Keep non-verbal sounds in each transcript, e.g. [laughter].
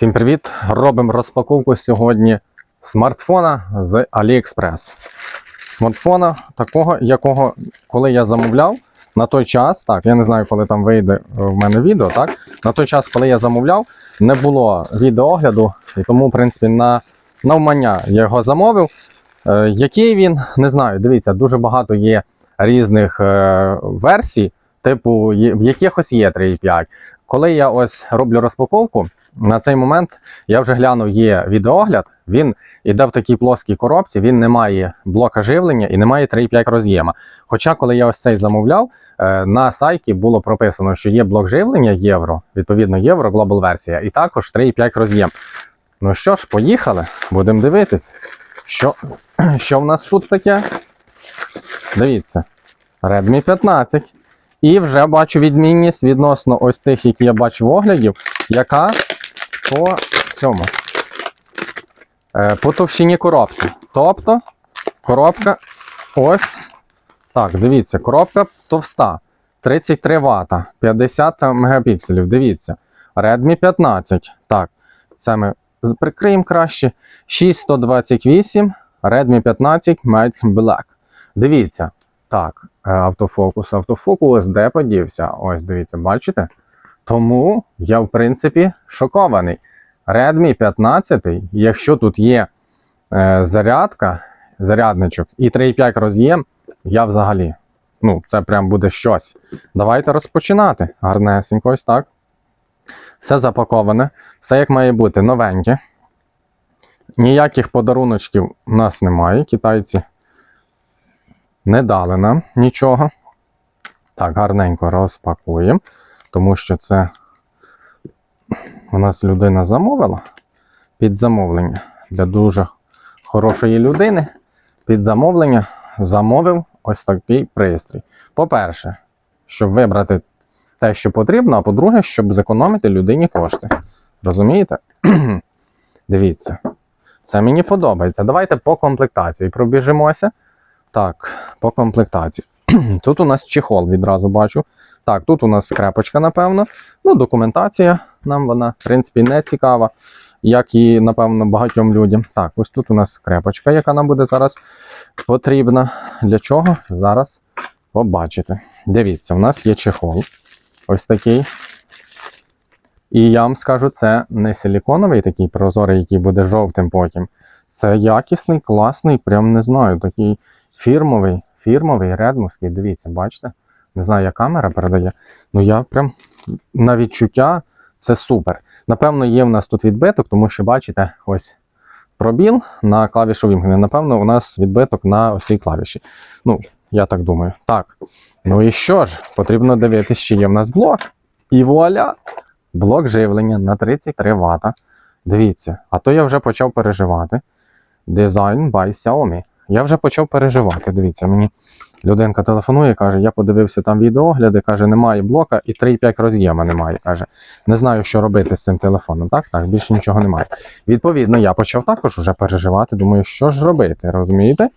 Всім привіт! Робимо розпаковку сьогодні смартфона з AliExpress. Смартфона такого, якого, коли я замовляв, на той час, так, я не знаю, коли там вийде в мене відео, так, на той час, коли я замовляв, не було відеоогляду, і тому, в принципі, на навмання я його замовив. Е, який він, не знаю, дивіться, дуже багато є різних е, версій, типу, в якихось є 3.5. Коли я ось роблю розпаковку, на цей момент я вже глянув, є відеогляд. Він іде в такій плоскій коробці, він не має блока живлення і не має 3,5 роз'єма. Хоча, коли я ось цей замовляв, е, на сайті було прописано, що є блок живлення євро, відповідно, євро Global версія, і також 3,5 роз'єм. Ну що ж, поїхали, будемо дивитись, що, [clears throat] що в нас тут таке. Дивіться, Redmi 15. І вже бачу відмінність відносно ось тих, які я бачу в оглядів, яка по цьому. Е, по товщині коробки. Тобто коробка ось. Так, дивіться, коробка товста. 33 Вт, 50 мегапікселів. Дивіться. Redmi 15. Так, це ми прикриємо краще. 6128, Redmi 15 Matte Black. Дивіться. Так, е, автофокус, автофокус, де подівся? Ось, дивіться, бачите? Тому я, в принципі, шокований. Redmi 15, якщо тут є е, зарядка, зарядничок і 3,5 роз'єм, я взагалі. Ну, це прям буде щось. Давайте розпочинати. Гарнесенько, ось так. Все запаковане, все як має бути, новеньке. Ніяких подаруночків у нас немає. Китайці не дали нам нічого. Так, гарненько розпакуємо, тому що це у нас людина замовила під замовлення для дуже хорошої людини. Під замовлення замовив ось такий пристрій. По-перше, щоб вибрати те, що потрібно, а по-друге, щоб зекономити людині кошти. Розумієте? [clears throat] Дивіться, це мені подобається. Давайте по комплектації пробіжимося. Так, по комплектації. [clears throat] Тут у нас чехол відразу бачу. Так, тут у нас скрепочка, напевно. Ну, документація нам вона, в принципі, не цікава, як і, напевно, багатьом людям. Так, ось тут у нас скрепочка, яка нам буде зараз потрібна. Для чого? Зараз побачите. Дивіться, у нас є чехол. Ось такий. І я вам скажу, це не силіконовий такий прозорий, який буде жовтим потім. Це якісний, класний, прям не знаю, такий фірмовий, фірмовий, редмовський. Дивіться, бачите? Не знаю, як камера передає. Ну я прям на відчуття це супер. Напевно, є в нас тут відбиток, тому що бачите, ось пробіл на клавішу вімкнення. Напевно, у нас відбиток на ось цій клавіші. Ну, я так думаю. Так. Ну і що ж, потрібно дивитися, чи є в нас блок. І вуаля! Блок живлення на 33 Вт. Дивіться, а то я вже почав переживати. Design by Xiaomi. Я вже почав переживати. Дивіться, мені людинка телефонує, каже, я подивився там відеогляди, каже, немає блока і 3,5 роз'єма немає. Каже, не знаю, що робити з цим телефоном. Так, так, більше нічого немає. Відповідно, я почав також уже переживати. Думаю, що ж робити, розумієте?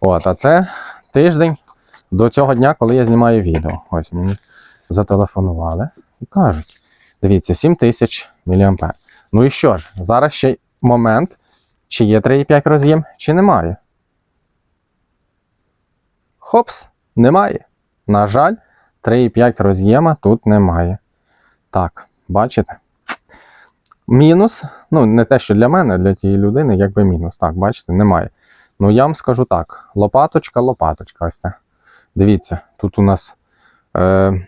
От, а це тиждень до цього дня, коли я знімаю відео. Ось мені зателефонували і кажуть: дивіться, 7000 мА. Ну і що ж, зараз ще момент, чи є 3,5 роз'єм, чи немає. Хопс, немає. На жаль, 3,5 роз'єма тут немає. Так, бачите? Мінус, ну, не те, що для мене, для тієї людини, якби мінус. Так, бачите, немає. Ну, я вам скажу так: лопаточка, лопаточка, ось це. Дивіться, тут у нас е,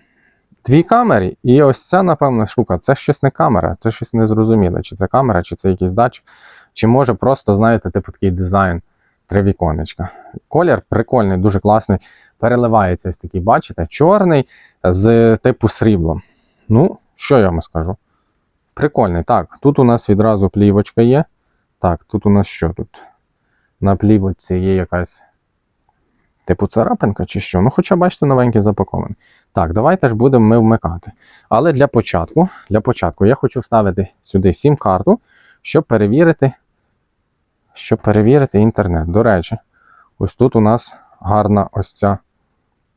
дві камери, і ось ця, напевно, штука. Це щось не камера, це щось незрозуміле. Чи це камера, чи це якийсь датчик, чи може просто, знаєте, типу такий дизайн, три віконечка. Колір прикольний, дуже класний. Переливається ось такий, бачите, чорний з типу сріблом. Ну, що я вам скажу? Прикольний. Так, тут у нас відразу плівочка є. Так, тут у нас що тут? На плівочці є якась. Типу царапинка чи що? Ну, хоча, бачите, новенький запакований. Так, давайте ж будемо ми вмикати. Але для початку, для початку я хочу вставити сюди сім-карту, щоб перевірити, щоб перевірити інтернет. До речі, ось тут у нас гарна ось ця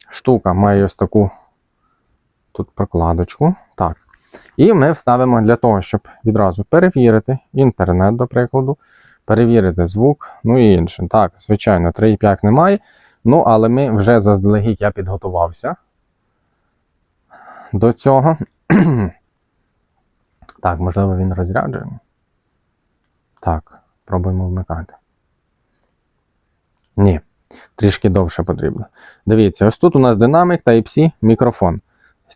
штука. Має ось таку тут прокладочку. Так. І ми вставимо для того, щоб відразу перевірити інтернет, до прикладу, перевірити звук, ну і інше. Так, звичайно, 3,5 немає. Ну, але ми вже заздалегідь я підготувався до цього. [clears throat] так, можливо, він розряджений. Так, пробуємо вмикати. Ні, трішки довше потрібно. Дивіться, ось тут у нас динамик Type-C мікрофон.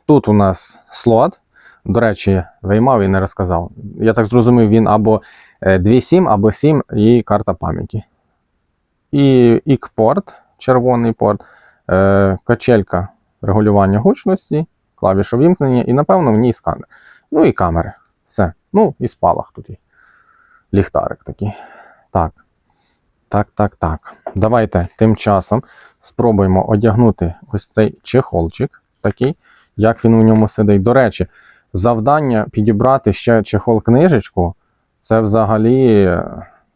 Тут у нас слот. До речі, виймав і не розказав. Я так зрозумів, він або 2.7, або 7 і карта пам'яті. І ік-порт, червоний порт, е, качелька регулювання гучності, клавіша вімкнення, і, напевно, в ній сканер. Ну і камери. Все. Ну, і спалах тут є. Ліхтарик такий. Так. Так, так, так. Давайте тим часом спробуємо одягнути ось цей чехолчик, такий, як він у ньому сидить. До речі, завдання підібрати ще чехол-книжечку. Це взагалі.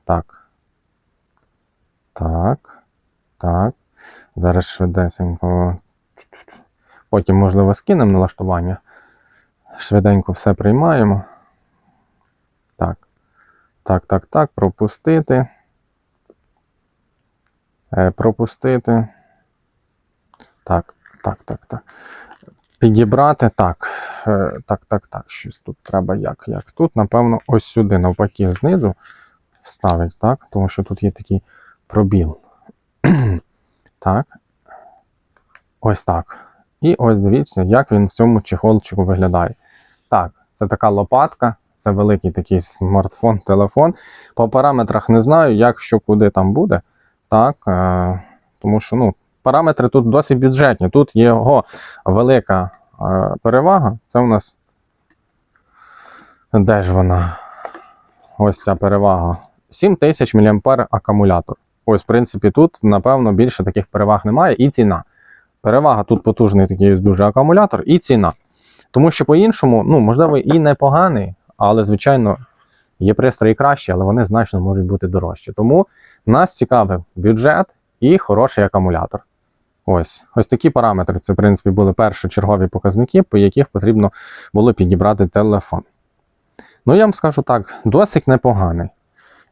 Так. Так. Так. Зараз швидесенько. Потім, можливо, скинемо налаштування. Швиденько все приймаємо. Так. Так, так. Пропустити. Е, пропустити. Так, так, так, так. Підібрати. Так. Е, так, так, так. Щось тут треба як. Як тут, напевно, ось сюди, навпаки, знизу вставить, так? Тому що тут є такий пробіл. [clears throat] так. Ось так. І ось дивіться, як він в цьому чехолчику виглядає. Так, це така лопатка, це великий такий смартфон, телефон. По параметрах не знаю, як що куди там буде. Так, е, тому що ну, параметри тут досить бюджетні. Тут є його велика е, перевага. Це у нас. Де ж вона? Ось ця перевага. 7000 мАh акумулятор. Ось, в принципі, тут, напевно, більше таких переваг немає. І ціна. Перевага тут потужний такий дуже акумулятор, і ціна. Тому що по-іншому, ну, можливо, і непоганий, але, звичайно, є пристрої кращі, але вони значно можуть бути дорожчі. Тому нас цікавив бюджет і хороший акумулятор. Ось ось такі параметри. Це, в принципі, були першочергові показники, по яких потрібно було підібрати телефон. Ну, я вам скажу так, досить непоганий.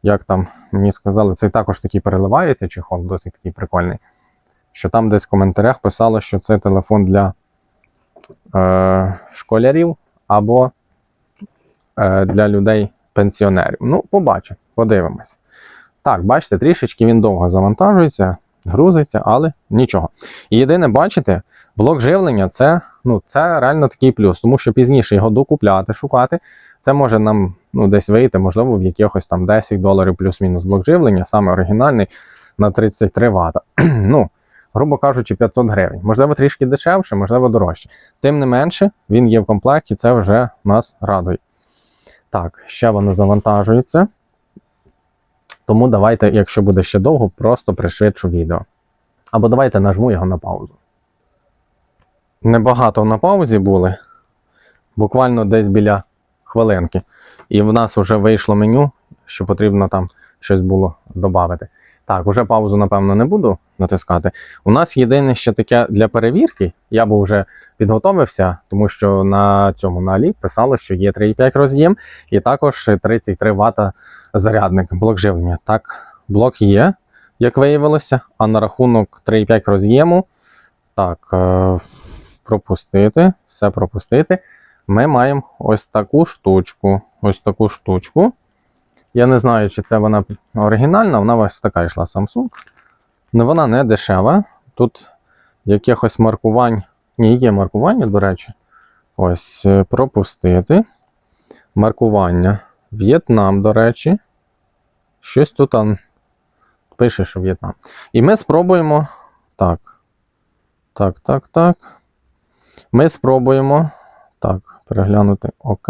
Як там мені сказали, цей також такий переливається чехол, досить такий прикольний. Що там десь в коментарях писало, що це телефон для е, школярів або для людей-пенсіонерів. Ну, побачимо, подивимось. Так, бачите, трішечки він довго завантажується, грузиться, але нічого. І єдине, бачите, блок живлення це, ну, це реально такий плюс, тому що пізніше його докупляти, шукати. Це може нам ну, десь вийти, можливо, в якихось там 10 доларів плюс-мінус блок живлення, саме оригінальний на 33 Вт. [clears throat] ну, грубо кажучи, 500 гривень. Можливо, трішки дешевше, можливо, дорожче. Тим не менше, він є в комплекті, це вже нас радує. Так, ще воно завантажується. Тому давайте, якщо буде ще довго, просто пришвидшу відео. Або давайте нажму його на паузу. Небагато на паузі були, буквально десь біля хвилинки. І в нас вже вийшло меню, що потрібно там щось було додати. Так, уже паузу, напевно, не буду натискати. У нас єдине ще таке для перевірки. Я би вже підготовився, тому що на цьому на Алі писало, що є 3,5 роз'єм, і також 33 Вт зарядник, блок живлення. Так, блок є, як виявилося. А на рахунок 3,5 роз'єму, так, е, пропустити, все пропустити. Ми маємо ось таку штучку. Ось таку штучку. Я не знаю, чи це вона оригінальна, вона ось така йшла Samsung. Ну, вона не дешева. Тут якихось маркувань. Ні, є маркування, до речі. Ось е, пропустити. Маркування. В'єтнам, до речі. Щось тут там пише, що В'єтнам. І ми спробуємо. Так. Так, так, так. Ми спробуємо. Так, переглянути ОК.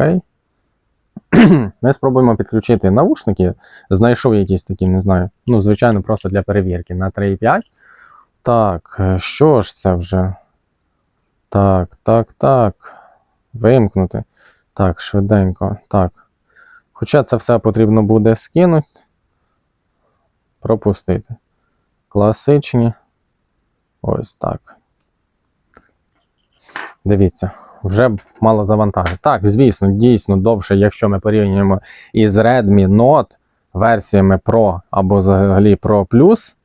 [clears throat] Ми спробуємо підключити наушники. Знайшов якісь такі, не знаю. Ну, звичайно, просто для перевірки на 3,5. Так, е, що ж це вже? Так, так, так. Вимкнути. Так, швиденько. Так. Хоча це все потрібно буде скинути. Пропустити. Класичні. Ось так. Дивіться. Вже мало завантажити. Так, звісно, дійсно довше, якщо ми порівнюємо із Redmi Note версіями Pro або взагалі Pro Plus,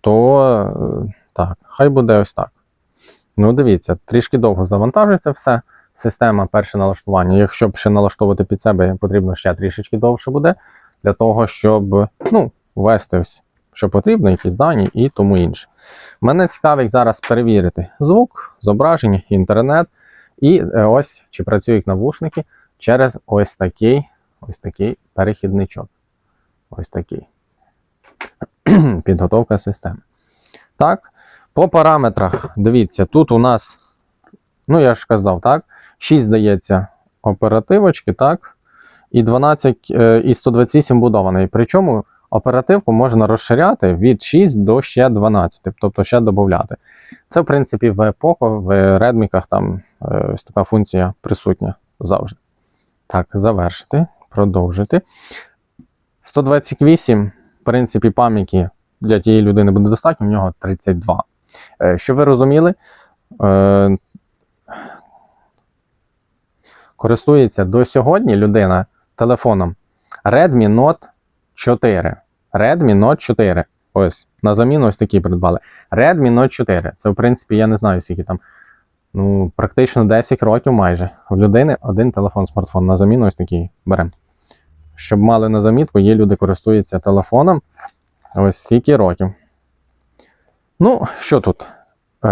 то е, так, хай буде ось так. Ну, дивіться, трішки довго завантажується все. Система перше налаштування. Якщо б ще налаштовувати під себе, потрібно ще трішечки довше буде, для того, щоб ну, ввести ось, що потрібно, якісь дані і тому інше. Мене цікавить зараз перевірити звук, зображення, інтернет, і е, ось чи працюють навушники через ось такий, ось такий перехідничок. Ось такий. [clears throat] Підготовка системи. Так, по параметрах, дивіться, тут у нас, ну я ж казав, так, 6 здається оперативочки, так, і 12 е, і 128 будований. Причому оперативку можна розширяти від 6 до ще 12, тобто ще додати. Це, в принципі, в Poco, в Redmi там ось така функція присутня завжди. Так, завершити, продовжити. 128, в принципі, пам'яті для тієї людини буде достатньо, в нього 32. Е, Щоб ви розуміли, е, користується до сьогодні людина телефоном Redmi Note 4. Redmi Note 4. Ось, на заміну ось такі придбали. Redmi Note 4. Це, в принципі, я не знаю, скільки там. Ну, практично 10 років майже. У людини один телефон, смартфон. На заміну ось такий беремо. Щоб мали на замітку, є люди користуються телефоном. Ось стільки років. Ну, що тут? Е,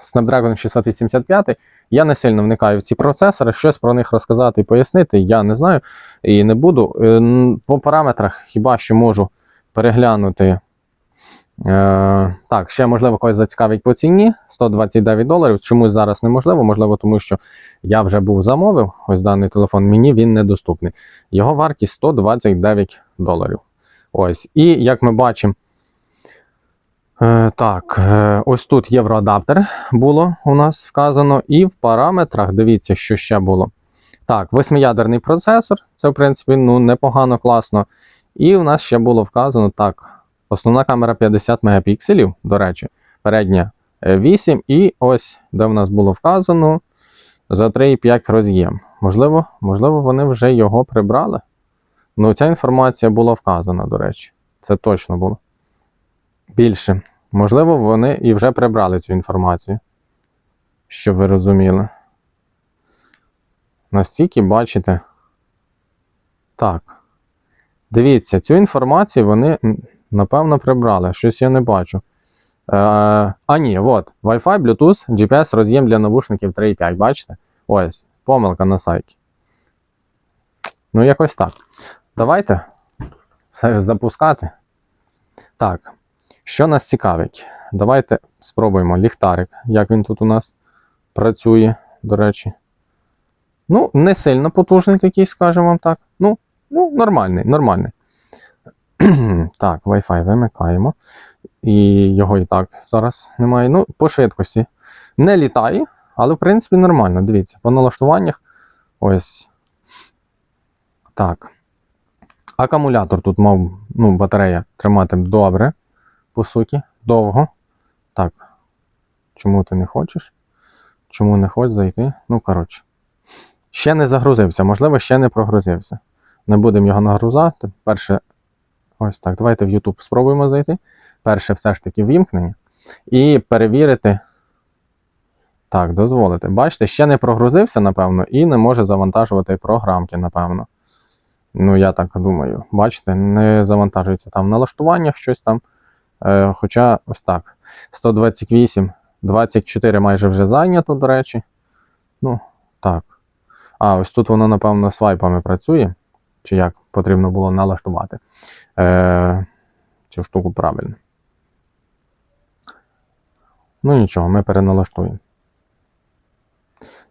Snapdragon 685. Я не сильно вникаю в ці процесори. Щось про них розказати і пояснити, я не знаю і не буду. Е, По параметрах хіба що можу переглянути. Е, так, ще можливо когось зацікавить по ціні 129 доларів. Чомусь зараз неможливо, можливо, тому що я вже був замовив ось даний телефон, мені він недоступний. Його вартість 129 доларів. Ось. І як ми бачимо, е, так, е, ось тут євроадаптер було у нас вказано, і в параметрах, дивіться, що ще було. Так, восьмиядерний процесор, це в принципі ну, непогано, класно. І у нас ще було вказано так. Основна камера 50 мегапікселів, до речі, передня е, 8, і ось де в нас було вказано за 3,5 роз'єм. Можливо, можливо, вони вже його прибрали. Ну, ця інформація була вказана, до речі. Це точно було. Більше. Можливо, вони і вже прибрали цю інформацію. Щоб ви розуміли. Настільки бачите. Так. Дивіться, цю інформацію вони, напевно, прибрали. Щось я не бачу. Е, а, ні, от. Wi-Fi, Bluetooth, GPS, роз'єм для навушників 3.5. Бачите? Ось, помилка на сайті. Ну, якось так. Давайте все ж запускати. Так, що нас цікавить? Давайте спробуємо ліхтарик, як він тут у нас працює, до речі. Ну, не сильно потужний такий, скажімо вам так. Ну, ну нормальний, нормальний. [clears throat] так, Wi-Fi вимикаємо. І його і так зараз немає. Ну, по швидкості. Не літає, але в принципі нормально. Дивіться, по налаштуваннях. Ось. Так. Акумулятор тут мав, ну, батарея тримати добре, по суті, довго. Так. Чому ти не хочеш? Чому не хочеш зайти? Ну, коротше. Ще не загрузився, можливо, ще не прогрузився. Не будемо його нагрузати. Перше, ось так. Давайте в YouTube спробуємо зайти. Перше, все ж таки, вімкнення. І перевірити. Так, дозволити. Бачите, ще не прогрузився, напевно, і не може завантажувати програмки, напевно. Ну, я так думаю. Бачите, не завантажується там в налаштуваннях щось там. Е, хоча ось так. 128, 24 майже вже зайнято, до речі. Ну, так. А, ось тут воно, напевно, свайпами працює. Чи як потрібно було налаштувати е, цю штуку правильно. Ну нічого, ми переналаштуємо.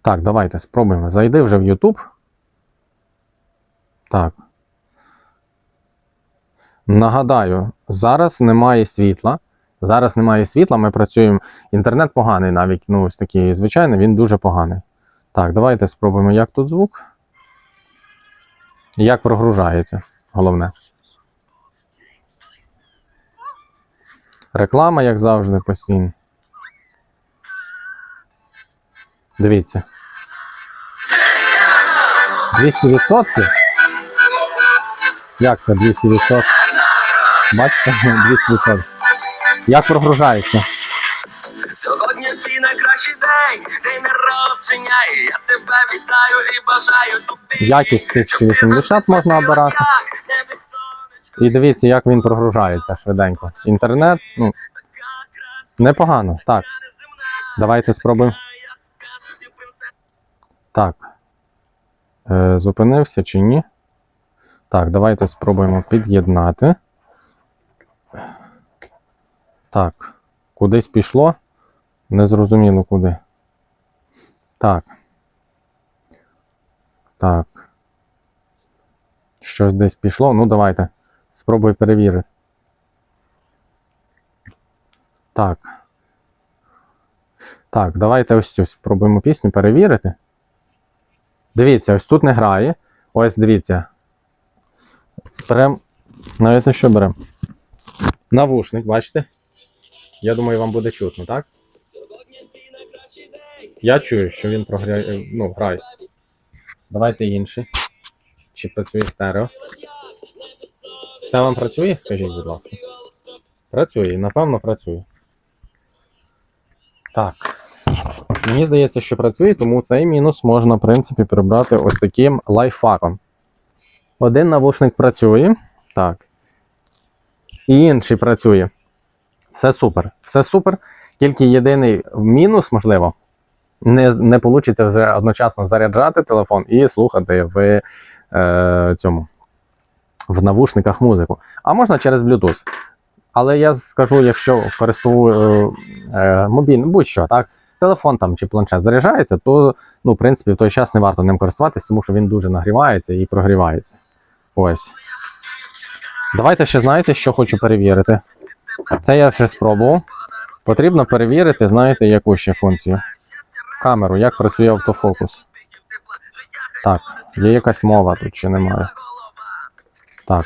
Так, давайте спробуємо. Зайди вже в YouTube. Так. Нагадаю, зараз немає світла. Зараз немає світла, ми працюємо. Інтернет поганий навіть, ну, ось такий звичайний, він дуже поганий. Так, давайте спробуємо, як тут звук. Як прогружається, головне. Реклама, як завжди, постійно. Дивіться. 200%? Як це 200%? Бачите? [laughs] 200%. Як прогружається? Сьогодні день, день народження, і я тебе вітаю і бажаю тобі. Якість 1080 можна обирати. І дивіться, як він прогружається швиденько. Інтернет, ну, непогано. Так, давайте спробуємо. Так. Е, зупинився чи ні? Так, давайте спробуємо під'єднати. Так, кудись пішло. Незрозуміло куди. Так. Так. Щось десь пішло. Ну, давайте. Спробуй перевірити. Так. Так, давайте ось цю спробуємо пісню перевірити. Дивіться, ось тут не грає. Ось дивіться. Берем. Навіть що беремо? Навушник, бачите? Я думаю, вам буде чутно, так? Я чую, що він програє, ну, грає. Давайте інший. Чи працює стерео? Все вам працює, скажіть, будь ласка. Працює, напевно, працює. Так. Мені здається, що працює, тому цей мінус можна, в принципі, прибрати ось таким лайфхаком. Один навушник працює. Так. І інший працює. Все супер. Все супер. Тільки єдиний мінус, можливо, не, не вийде одночасно заряджати телефон і слухати в е, цьому в навушниках музику. А можна через Bluetooth. Але я скажу, якщо користую е, е, мобільний, будь-що, так, телефон там чи планшет заряджається, то ну, в принципі в той час не варто ним користуватись, тому що він дуже нагрівається і прогрівається. Ось. Давайте ще знаєте, що хочу перевірити. Це я ще спробував. Потрібно перевірити, знаєте, яку ще функцію. Камеру, як працює автофокус. Так, є якась мова тут чи немає. Так.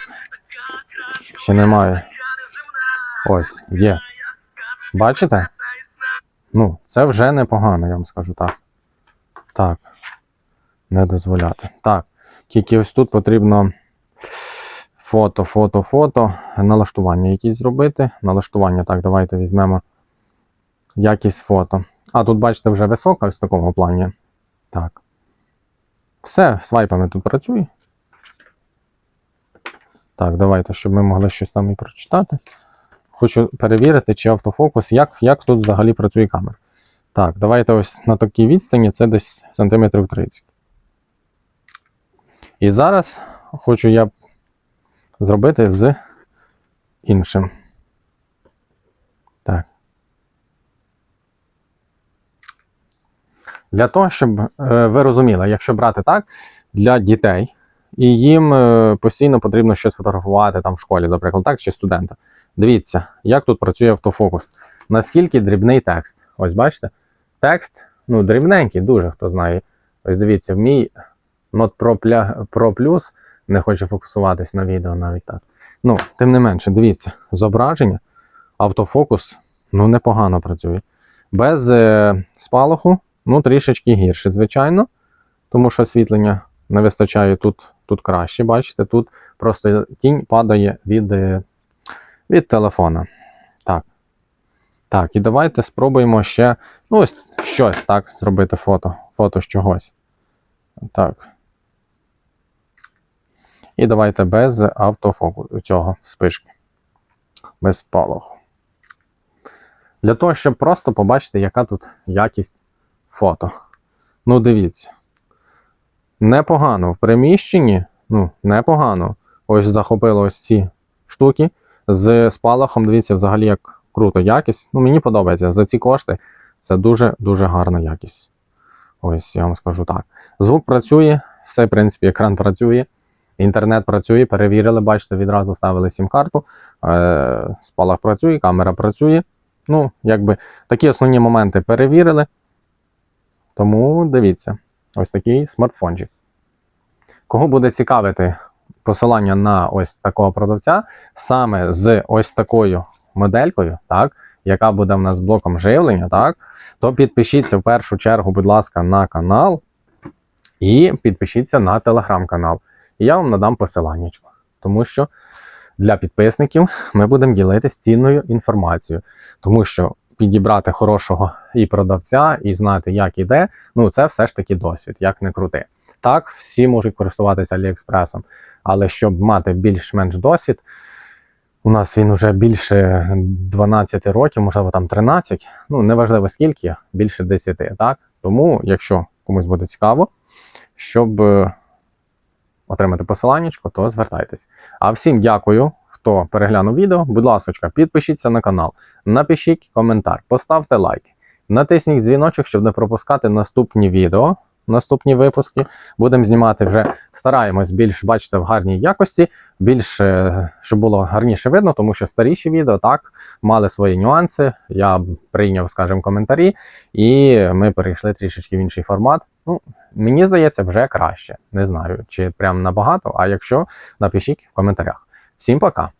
Ще немає. Ось, є. Бачите? Ну, це вже непогано, я вам скажу так. Так. Не дозволяти. Так. Тільки ось тут потрібно фото, фото, фото. Налаштування якісь зробити. Налаштування, так, давайте візьмемо якість фото. А, тут, бачите, вже висока ось в такому плані. Так. Все, свайпами тут працює. Так, давайте, щоб ми могли щось там і прочитати. Хочу перевірити, чи автофокус, як, як тут взагалі працює камера. Так, давайте ось на такій відстані це десь сантиметрів 30. І зараз хочу я зробити з іншим. Для того, щоб е, ви розуміли, якщо брати так, для дітей, і їм е, постійно потрібно щось фотографувати там в школі, наприклад, так, чи студента. Дивіться, як тут працює автофокус. Наскільки дрібний текст. Ось бачите? Текст ну, дрібненький, дуже хто знає. Ось дивіться, мій Not Pro, Pro Plus не хоче фокусуватись на відео навіть так. Ну, тим не менше, дивіться, зображення, автофокус ну, непогано працює. Без е, спалаху, ну, трішечки гірше, звичайно, тому що освітлення не вистачає тут, тут краще. Бачите, тут просто тінь падає від, е, від телефона. Так. Так, і давайте спробуємо ще ну, ось щось так зробити фото. Фото з чогось. Так. І давайте без автофокусу цього спишки. Без спалаху. Для того, щоб просто побачити, яка тут якість фото. Ну, дивіться. Непогано в приміщенні. Ну, непогано. Ось захопило ось ці штуки. З спалахом, дивіться, взагалі як круто якість. Ну, мені подобається. За ці кошти це дуже-дуже гарна якість. Ось я вам скажу так. Звук працює, все, в принципі, екран працює. Інтернет працює, перевірили, бачите, відразу ставили сім-карту. Е, спалах працює, камера працює. Ну, якби такі основні моменти перевірили. Тому дивіться, ось такий смартфончик. Кого буде цікавити посилання на ось такого продавця, саме з ось такою моделькою, так, яка буде в нас блоком живлення, так, то підпишіться в першу чергу, будь ласка, на канал. І підпишіться на телеграм-канал. І я вам надам посилання. Тому що для підписників ми будемо ділитися цінною інформацією. Тому що підібрати хорошого і продавця, і знати, як іде, ну це все ж таки досвід, як не крути. Так, всі можуть користуватися Аліекспресом, але щоб мати більш-менш досвід, у нас він вже більше 12 років, можливо, там 13, ну неважливо скільки, більше 10, так? Тому, якщо комусь буде цікаво, щоб е, отримати посилання, то звертайтесь. А всім дякую, хто переглянув відео. Будь ласка, підпишіться на канал, напишіть коментар, поставте лайк, натисніть дзвіночок, щоб не пропускати наступні відео. Наступні випуски будемо знімати вже стараємось більш бачите в гарній якості, більш е, щоб було гарніше видно, тому що старіші відео так мали свої нюанси. Я прийняв, скажімо, коментарі, і ми перейшли трішечки в інший формат. Ну, мені здається, вже краще. Не знаю, чи прям набагато. А якщо напишіть в коментарях. Всім пока!